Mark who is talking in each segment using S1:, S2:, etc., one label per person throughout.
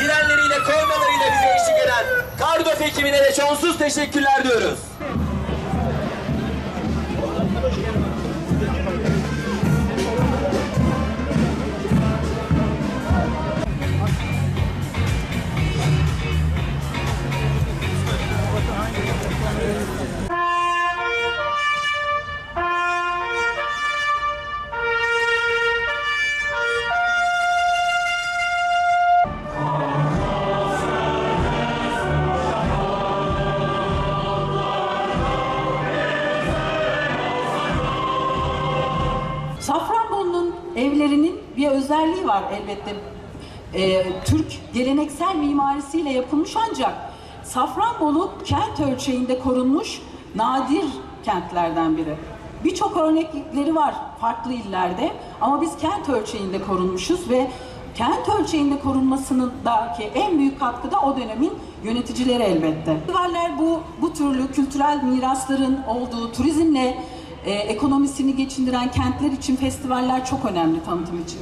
S1: sirenleriyle, kornalarıyla bize eşlik eden Kardof ekibine de sonsuz teşekkürler diyoruz.
S2: Evlerinin bir özelliği var elbette. Ee, Türk geleneksel mimarisiyle yapılmış ancak Safranbolu kent ölçeğinde korunmuş nadir kentlerden biri. Birçok örnekleri var farklı illerde ama biz kent ölçeğinde korunmuşuz ve kent ölçeğinde korunmasının daki en büyük katkı da o dönemin yöneticileri elbette. Festivaller bu bu türlü kültürel mirasların olduğu turizmle e, ekonomisini geçindiren kentler için festivaller çok önemli tanıtım için.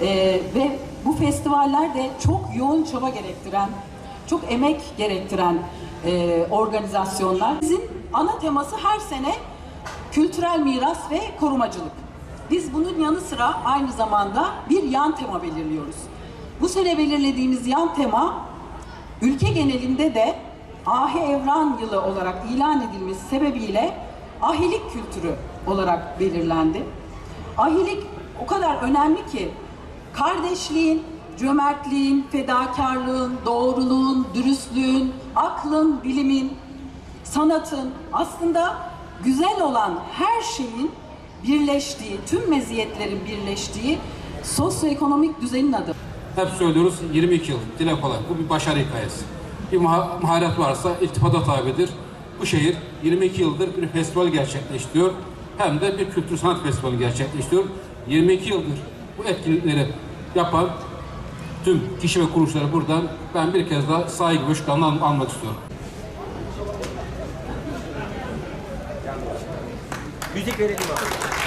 S2: E, ve bu festivaller de çok yoğun çaba gerektiren, çok emek gerektiren e, organizasyonlar. Bizim ana teması her sene kültürel miras ve korumacılık. Biz bunun yanı sıra aynı zamanda bir yan tema belirliyoruz. Bu sene belirlediğimiz yan tema ülke genelinde de Ahi Evran Yılı olarak ilan edilmesi sebebiyle ahilik kültürü olarak belirlendi. Ahilik o kadar önemli ki kardeşliğin, cömertliğin, fedakarlığın, doğruluğun, dürüstlüğün, aklın, bilimin, sanatın aslında güzel olan her şeyin birleştiği, tüm meziyetlerin birleştiği sosyoekonomik düzenin adı.
S3: Hep söylüyoruz 22 yıl dile kolay. Bu bir başarı hikayesi. Bir maha- maharet varsa iltifata tabidir. Bu şehir 22 yıldır bir festival gerçekleştiriyor. Hem de bir kültür sanat festivali gerçekleştiriyor. 22 yıldır bu etkinlikleri yapan tüm kişi ve kuruluşları buradan ben bir kez daha saygı ve şükranla an- almak istiyorum.
S1: Müzik verelim abi.